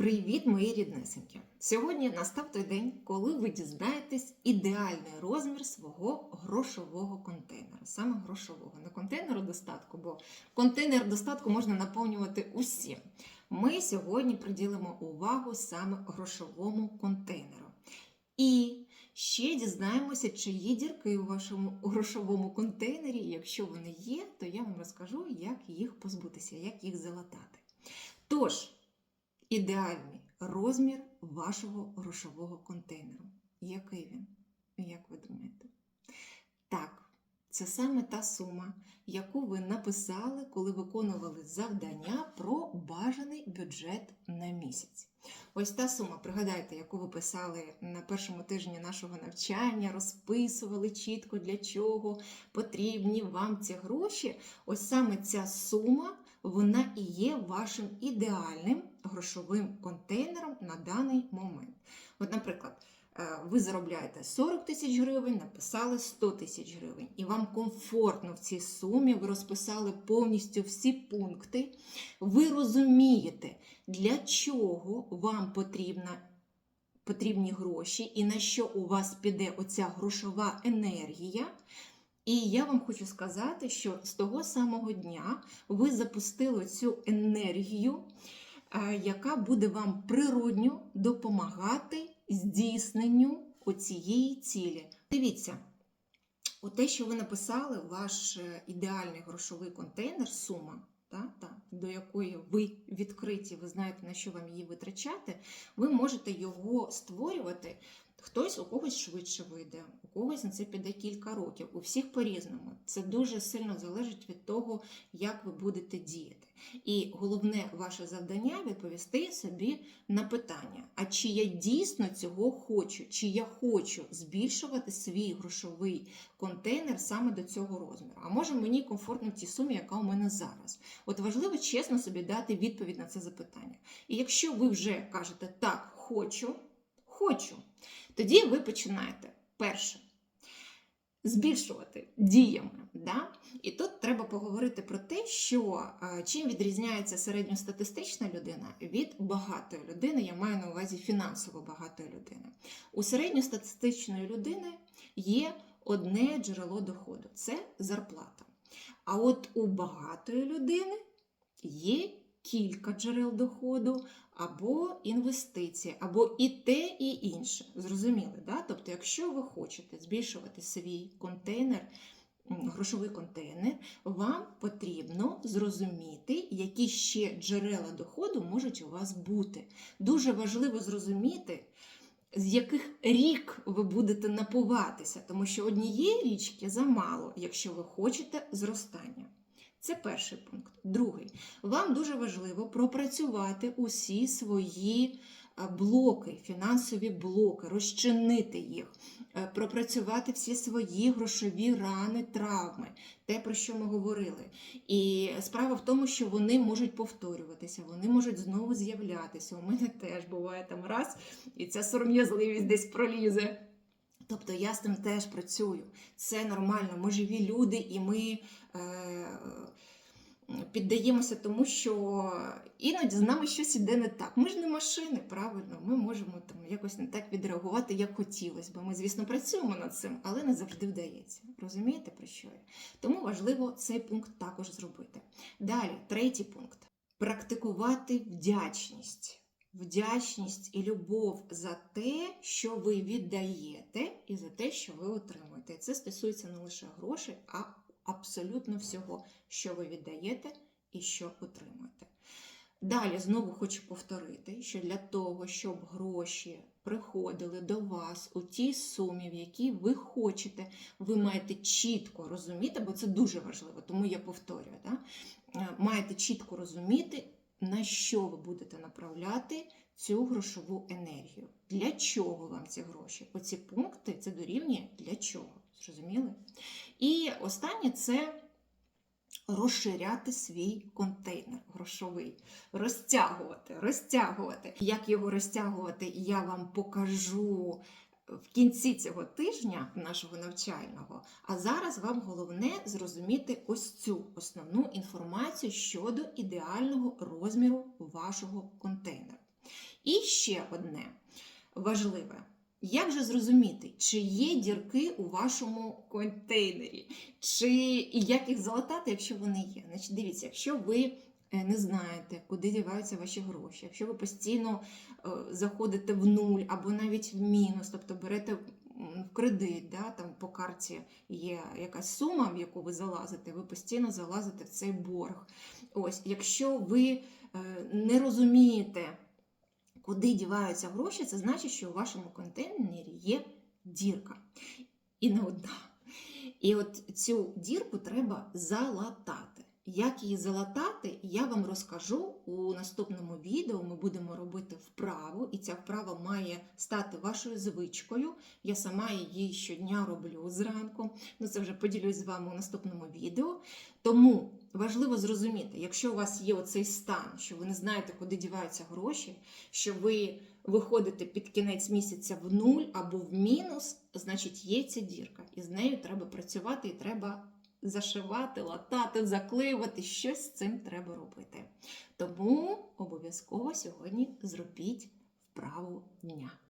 Привіт, мої ріднесенькі! Сьогодні настав той день, коли ви дізнаєтесь ідеальний розмір свого грошового контейнера. Саме грошового, не контейнеру достатку, бо контейнер достатку можна наповнювати усім. Ми сьогодні приділимо увагу саме грошовому контейнеру. І ще дізнаємося, чи є дірки у вашому грошовому контейнері. Якщо вони є, то я вам розкажу, як їх позбутися, як їх залатати. Тож, ідеальний розмір вашого грошового контейнеру. Який він? Як ви думаєте? Так, це саме та сума, яку ви написали, коли виконували завдання про бажаний бюджет на місяць. Ось та сума, пригадайте, яку ви писали на першому тижні нашого навчання, розписували чітко, для чого потрібні вам ці гроші. Ось саме ця сума, вона і є вашим ідеальним грошовим контейнером на даний момент. От, наприклад, е, ви заробляєте 40 тисяч гривень, написали 100 тисяч гривень, і вам комфортно в цій сумі, ви розписали повністю всі пункти. Ви розумієте, для чого вам потрібна. Потрібні гроші, і на що у вас піде оця грошова енергія. І я вам хочу сказати, що з того самого дня ви запустили цю енергію, яка буде вам природньо допомагати здійсненню оцієї цілі. Дивіться, те, що ви написали, ваш е, ідеальний грошовий контейнер, сума, та, та, до якої ви відкриті, ви знаєте, на що вам її витрачати, ви можете його створювати. Хтось у когось швидше вийде, у когось на це піде кілька років. У всіх по-різному. Це дуже сильно залежить від того, як ви будете діяти. І головне ваше завдання відповісти собі на питання: а чи я дійсно цього хочу, чи я хочу збільшувати свій грошовий контейнер саме до цього розміру? А може мені комфортно в тій сумі, яка у мене зараз? От важливо чесно собі дати відповідь на це запитання. І якщо ви вже кажете так, хочу, хочу. Тоді ви починаєте перше збільшувати діями. Да? І тут треба поговорити про те, що е, чим відрізняється середньостатистична людина від багатої людини, я маю на увазі фінансово багатої людини. У середньостатистичної людини є одне джерело доходу це зарплата. А от у багатої людини є кілька джерел доходу, або інвестиції, або і те, і інше. Зрозуміли, да? Тобто, якщо ви хочете збільшувати свій контейнер, грошовий контейнер, вам потрібно зрозуміти, які ще джерела доходу можуть у вас бути. Дуже важливо зрозуміти. З яких рік ви будете напуватися, тому що однієї річки замало, якщо ви хочете зростання. Це перший пункт. Другий. Вам дуже важливо пропрацювати усі свої блоки, фінансові блоки, розчинити їх, е, пропрацювати всі свої грошові рани, травми, те, про що ми говорили. І справа в тому, що вони можуть повторюватися, вони можуть знову з'являтися. У мене теж буває там раз, і ця сором'язливість десь пролізе. Тобто я з тим теж працюю. Це нормально. Ми живі люди, і ми е, піддаємося тому, що іноді з нами щось іде не так. Ми ж не машини, правильно, ми можемо там якось не так відреагувати, як хотілося б. Ми, звісно, працюємо над цим, але не завжди вдається. Розумієте, про що я? Тому важливо цей пункт також зробити. Далі, третій пункт практикувати вдячність вдячність і любов за те, що ви віддаєте, і за те, що ви отримуєте. Це стосується не лише грошей, а абсолютно всього, що ви віддаєте і що отримуєте. Далі знову хочу повторити, що для того, щоб гроші приходили до вас у тій сумі, в якій ви хочете, ви маєте чітко розуміти, бо це дуже важливо, тому я повторюю, да? маєте чітко розуміти, на що ви будете направляти цю грошову енергію. Для чого вам ці гроші? Оці пункти це дорівнює для чого. Зрозуміли? І останнє це розширяти свій контейнер грошовий, розтягувати, розтягувати. Як його розтягувати, я вам покажу в кінці цього тижня нашого навчального, а зараз вам головне зрозуміти ось цю основну інформацію щодо ідеального розміру вашого контейнера. І ще одне важливе. Як же зрозуміти, чи є дірки у вашому контейнері, чи і як їх залатати, якщо вони є? Значить, дивіться, якщо ви не знаєте, куди діваються ваші гроші, якщо ви постійно е, заходите в нуль або навіть в мінус, тобто берете в кредит, да, там по карті є якась сума, в яку ви залазите, ви постійно залазите в цей борг. Ось, якщо ви е, не розумієте, куди діваються гроші, це значить, що у вашому контейнері є дірка. І не одна. І от цю дірку треба залатати. Як її залатати, я вам розкажу у наступному відео. Ми будемо робити вправу, і ця вправа має стати вашою звичкою. Я сама її щодня роблю зранку. Ну це вже поділюсь з вами у наступному відео. Тому важливо зрозуміти, якщо у вас є оцей стан, що ви не знаєте, куди діваються гроші, що ви виходите під кінець місяця в нуль або в мінус, значить є ця дірка. І з нею треба працювати і треба зашивати, латати, заклеювати. Щось з цим треба робити. Тому обов'язково сьогодні зробіть вправу дня.